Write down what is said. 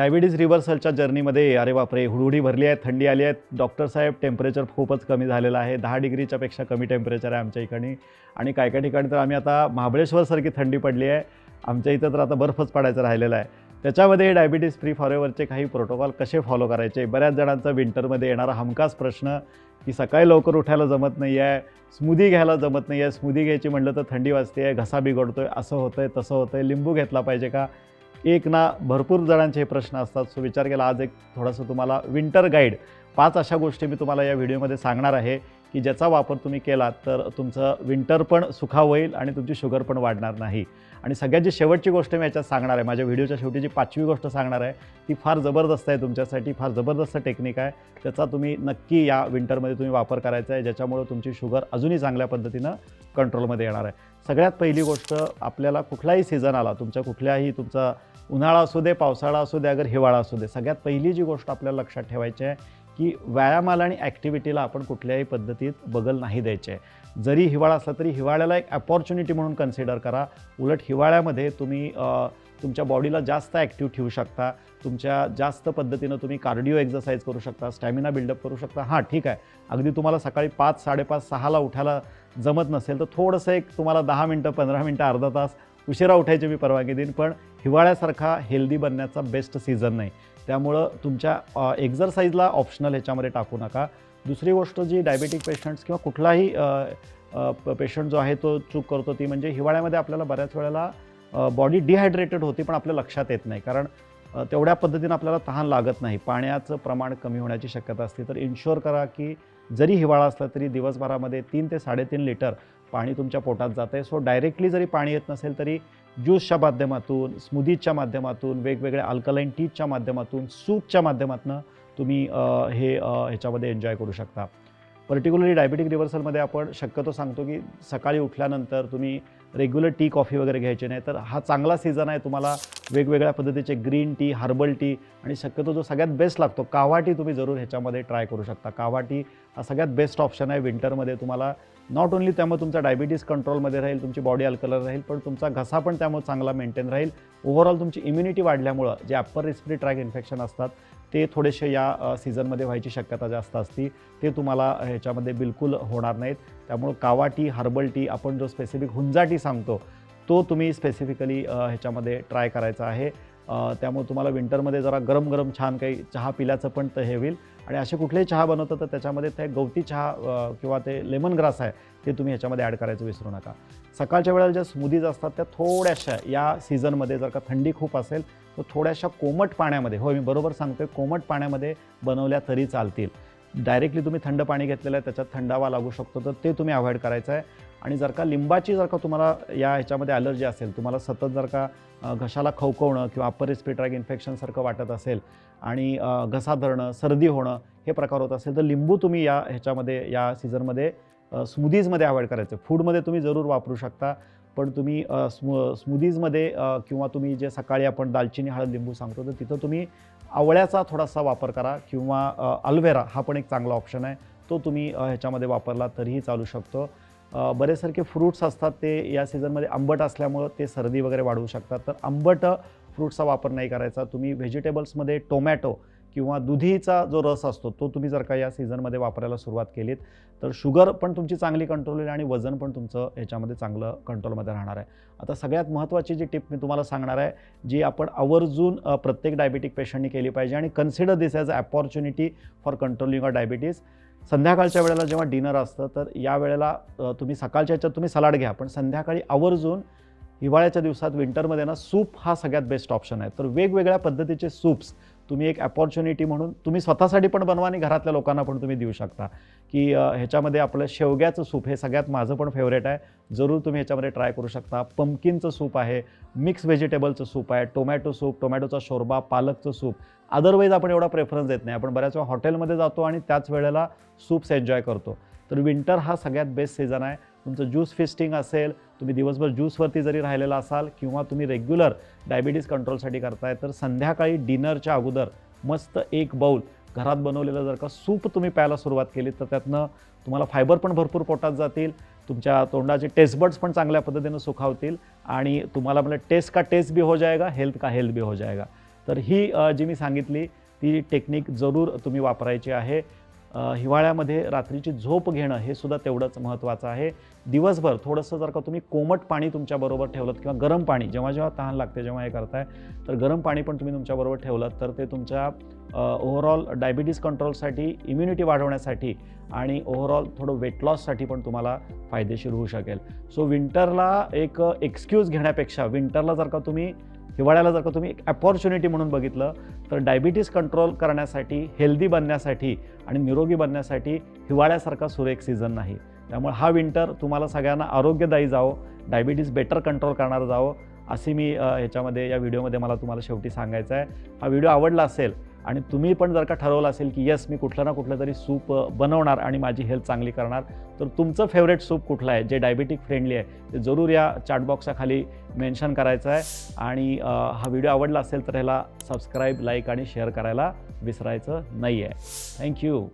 Diabetes रिव्हर्सलच्या जर्नीमध्ये अरे बापरे हुडहुडी भरली आहे थंडी आली आहे. डॉक्टर साहेब टेम्परेचर खूपच कमी झालेलं आहे. दहा डिग्रीच्या पेक्षा कमी टेम्परेचर आहे आमच्या इकडे. आणि काय काय ठिकाणी तर आम्ही आता महाबळेश्वरसारखी थंडी पडली आहे. आमच्या इथं तर आता बर्फच पडायचं राहिलेला आहे. त्याच्यामध्ये डायबिटीज फ्री फॉरेवरचे काही प्रोटोकॉल कसे फॉलो करायचे? बऱ्याच जणांचा विंटरमध्ये येणारा हमखास प्रश्न की सकाळी लवकर उठायला जमत नाही आहे स्मूदी घ्यायला जमत नाही आहे. स्मूदी घ्यायची म्हटलं तर थंडी वाजते आहे घसा बिघडतो आहे असं होतं आहे तसं होतं आहे लिंबू घेतला पाहिजे का? एक ना भरपूर जणांचे हे प्रश्न असतात. सो विचार केला आज एक थोडंसं तुम्हाला विंटर गाईड पाच अशा गोष्टी मी तुम्हाला या व्हिडिओमध्ये सांगणार आहे की ज्याचा वापर तुम्ही केलात तर तुमचं विंटर पण सुखा होईल आणि तुमची शुगर पण वाढणार नाही. आणि सगळ्यात जी शेवटची गोष्ट मी याच्यात सांगणार आहे माझ्या व्हिडिओच्या शेवटी जी पाचवी गोष्ट सांगणार आहे ती फार जबरदस्त आहे तुमच्यासाठी फार जबरदस्त टेक्निक आहे. त्याचा तुम्ही नक्की या विंटरमध्ये तुम्ही वापर करायचा आहे ज्याच्यामुळं तुमची शुगर अजूनही चांगल्या पद्धतीनं कंट्रोलमध्ये येणार आहे. सगळ्यात पहिली गोष्ट आपल्याला कुठलाही सीझन आला तुमच्या कुठल्याही तुमचा उन्हाळा असू दे पावसाळा असू दे अगर हिवाळा असू दे सगळ्यात पहिली जी गोष्ट आपल्याला लक्षात ठेवायची आहे की व्यायामाला आणि ॲक्टिव्हिटीला आपण कुठल्याही पद्धतीत बगल नाही द्यायचे. आहे जरी हिवाळा असला तरी हिवाळ्याला एक अपॉर्च्युनिटी म्हणून कन्सिडर करा. उलट हिवाळ्यामध्ये तुम्ही तुमच्या बॉडीला जास्त ॲक्टिव्ह ठेवू शकता. तुमच्या जास्त पद्धतीनं तुम्ही कार्डिओ एक्सरसाइज करू शकता स्टॅमिना बिल्डअप करू शकता. हां ठीक आहे. अगदी तुम्हाला सकाळी पाच साडेपाच सहाला उठायला जमत नसेल तर थोडंसं एक तुम्हाला दहा मिनटं पंधरा मिनटं अर्धा तास उशिरा उठायची मी परवानगी देईन. पण हिवाळ्यासारखा हेल्दी बनण्याचा बेस्ट सीझन नाही. त्यामुळं तुमच्या एक्झरसाईजला ऑप्शनल ह्याच्यामध्ये टाकू नका. दुसरी गोष्ट जी डायबेटिक पेशंट्स किंवा कुठलाही पेशंट जो आहे तो चूक करतो ती म्हणजे हिवाळ्यामध्ये आपल्याला बऱ्याच वेळेला बॉडी डिहायड्रेटेड होती पण आपल्या लक्षात येत नाही. कारण तेवढ्या पद्धतीनं आपल्याला तहान लागत नाही. पाण्याचं प्रमाण कमी होण्याची शक्यता असते. तर इन्शुअर करा की जरी हिवाळा असला तरी दिवसभरामध्ये तीन ते साडेतीन लिटर पाणी तुमच्या पोटात जातं आहे सो डायरेक्टली जरी पाणी येत नसेल तरी ज्यूसच्या माध्यमातून स्मूदीजच्या माध्यमातून वेगवेगळ्या अल्कलाईन टीजच्या माध्यमातून सूपच्या माध्यमातून तुम्ही हे ह्याच्यामध्ये एन्जॉय करू शकता. पर्टिक्युलरली डायबिटिक रिव्हर्सलमध्ये आपण शक्यतो सांगतो की सकाळी उठल्यानंतर तुम्ही रेग्युलर टी कॉफी वगैरे घ्यायची नाही. तर हा चांगला सीझन आहे. तुम्हाला वेगवेगळ्या पद्धतीचे ग्रीन टी हर्बल टी आणि शक्यतो जो सगळ्यात बेस्ट लागतो कावा टी तुम्ही जरूर ह्याच्यामध्ये ट्राय करू शकता. कावा टी हा सगळ्यात बेस्ट ऑप्शन आहे विंटरमध्ये तुम्हाला नॉट ओन्ली त्यामुळे तुमचा डायबिटीस कंट्रोलमध्ये राहील तुमची बॉडी अल्कलर राहील पण तुमचा घसा पण त्यामुळे चांगला मेंटेन राहील. ओव्हरऑल तुमची इम्युनिटी वाढल्यामुळं जे अप्पर रिस्पिरी ट्रॅक इन्फेक्शन असतात ते थोडेसे या सीझनमध्ये व्हायची शक्यता जास्त असती. ते तुम्हाला ह्याच्यामध्ये बिलकुल होणार नाहीत. त्यामुळं कावा टी हर्बल टी आपण जो स्पेसिफिक हुंजा टी सांगतो तो तुम्ही स्पेसिफिकली ह्याच्यामध्ये ट्राय करायचा आहे. त्यामुळे तुम्हाला विंटरमध्ये जरा गरम गरम छान काही चहा पिल्याचं पण ते हे होईल. आणि असे कुठलेही चहा बनवतं तर त्याच्यामध्ये ते गवती चहा किंवा ते लेमन ग्रास आहे ते तुम्ही ह्याच्यामध्ये ॲड करायचं विसरू नका. सकाळच्या वेळेला ज्या स्मूदीज असतात त्या थोड्याशा या सीझनमध्ये जर का थंडी खूप असेल तर थोड्याशा कोमट पाण्यामध्ये हो मी बरोबर सांगतोय कोमट पाण्यामध्ये बनवल्या तरी चालतील. डायरेक्टली तुम्ही थंड पाणी घेतलेलं आहे त्याच्यात थंडावा लागू शकतो तर ते तुम्ही अवॉइड करायचं आहे. आणि जर का लिंबाची जर का तुम्हाला या ह्याच्यामध्ये ॲलर्जी असेल तुम्हाला सतत जर का घशाला खवखवणं किंवा अप्पर रिस्पिट्रॅक इन्फेक्शनसारखं वाटत असेल आणि घसा धरणं सर्दी होणं हे प्रकार होत असेल तर लिंबू तुम्ही या ह्याच्यामध्ये या सीझनमध्ये स्मूदीजमध्ये अवॉइड करायचं फूडमध्ये तुम्ही जरूर वापरू शकता. पण तुम्ही स्मू स्मूदीजमध्ये किंवा तुम्ही जे सकाळी आपण दालचिनी हळद लिंबू सांगतो तर तिथं तुम्ही आवळ्याचा थोडासा वापर करा किंवा अल्वेरा हा पण एक चांगला ऑप्शन आहे. तो तुम्ही ह्याच्यामध्ये वापरला तरीही चालू शकतो. बरेचसारखे फ्रूट्स असतात ते या सीझनमध्ये आंबट असल्यामुळं ते सर्दी वगैरे वाढवू शकतात. तर आंबट फ्रूट्सचा वापर नाही करायचा. तुम्ही व्हेजिटेबल्समध्ये टोमॅटो किंवा दुधीचा जो रस असतो तो तुम्ही जर का या सीझनमध्ये वापरायला सुरुवात केलीत तर शुगर पण तुमची चांगली कंट्रोल होईल आणि वजन पण तुमचं ह्याच्यामध्ये चांगलं कंट्रोलमध्ये राहणार आहे. आता सगळ्यात महत्त्वाची जी टिप मी तुम्हाला सांगणार आहे जी आपण आवर्जून प्रत्येक डायबिटिक पेशंटनी केली पाहिजे आणि consider this as a opportunity for controlling a diabetes संध्याकाळच्या वेळेला जेव्हा डिनर असतं तर या वेळेला तुम्ही सकाळच्या ह्याच्यात तुम्ही सलाड घ्या पण संध्याकाळी आवर्जून हिवाळ्याच्या दिवसात विंटरमध्ये ना सूप हा सगळ्यात बेस्ट ऑप्शन आहे. तर वेगवेगळ्या पद्धतीचे सूप्स तुम्ही एक अपॉर्च्युनिटी म्हणून तुम्ही स्वतःसाठी पण बनवा आणि घरातल्या लोकांना पण तुम्ही देऊ शकता. की ह्याच्यामध्ये आपलं शेवग्याचं सूप हे सगळ्यात माझं पण फेवरेट आहे. जरूर तुम्ही ह्याच्यामध्ये ट्राय करू शकता. पंपकिनचं सूप आहे मिक्स व्हेजिटेबलचं सूप आहे टोमॅटो सूप टोमॅटोचा शोरबा पालकचं सूप. अदरवाईज आपण एवढा प्रेफरन्स देत नाही. आपण बऱ्याच वेळा हॉटेलमध्ये जातो आणि त्याच वेळेला सूप्स एन्जॉय करतो. तर विंटर हा सगळ्यात बेस्ट सीझन आहे. तुमचं ज्यूस फिस्टिंग असेल तुम्ही दिवसभर ज्यूसवरती जरी राहिलेला असाल किंवा तुम्ही रेग्युलर डायबिटीज कंट्रोलसाठी करताय तर संध्याकाळी डिनरच्या अगोदर मस्त एक बाऊल घरात बनवलेलं जर का सूप तुम्ही प्यायला सुरुवात केली तर त्यातनं तुम्हाला फायबर पण भरपूर पोटात जातील तुमच्या तोंडाचे टेस्ट बड्स पण चांगल्या पद्धतीनं सुखावतील आणि तुम्हाला म्हणजे टेस्ट का टेस्ट भी हो जाएगा हेल्थ का हेल्थ भी हो जाएगा तर ही जी मी सांगितली ती टेक्निक जरूर तुम्ही वापरायची आहे. हिवाळ्यामध्ये रात्रीची झोप घेणं हे सुद्धा तेवढंच महत्त्वाचं आहे. दिवसभर थोडंसं जर का तुम्ही कोमट पाणी तुमच्याबरोबर ठेवलं किंवा गरम पाणी जेव्हा जेव्हा तहान लागते जेव्हा हे करताय तर गरम पाणी पण तुम्ही तुमच्याबरोबर ठेवलं तर ते तुमच्या ओव्हरऑल डायबिटीज कंट्रोलसाठी इम्युनिटी वाढवण्यासाठी आणि ओव्हरऑल थोडं वेट लॉससाठी पण तुम्हाला फायदेशीर होऊ शकेल. सो विंटरला एक एक्सक्यूज घेण्यापेक्षा विंटरला जर का तुम्ही हिवाळ्याला जर का तुम्ही एक अपॉर्च्युनिटी म्हणून बघितलं तर डायबिटीज कंट्रोल करण्यासाठी हेल्दी बनण्यासाठी आणि निरोगी बनण्यासाठी हिवाळ्यासारखा सुरेख सीझन नाही. त्यामुळे हा विंटर तुम्हाला सगळ्यांना आरोग्यदायी जावं डायबिटीज बेटर कंट्रोल करणारं जावं असे मी ह्याच्यामध्ये या व्हिडिओमध्ये मला तुम्हाला शेवटी सांगायचं आहे हा व्हिडिओ आवडला असेल आणि तुम्ही पण जर का ठरवलं असेल की येस मी कुठलं ना कुठलं तरी सूप बनवणार आणि माझी हेल्थ चांगली करणार तर तुमचं फेवरेट सूप कुठलं आहे? जे डायबिटिक फ्रेंडली आहे ते जरूर या चाटबॉक्सच्या मेन्शन करायचं आहे. आणि हा व्हिडिओ आवडला असेल तर ह्याला सबस्क्राईब लाईक आणि शेअर करायला विसरायचं नाही आहे थँक्यू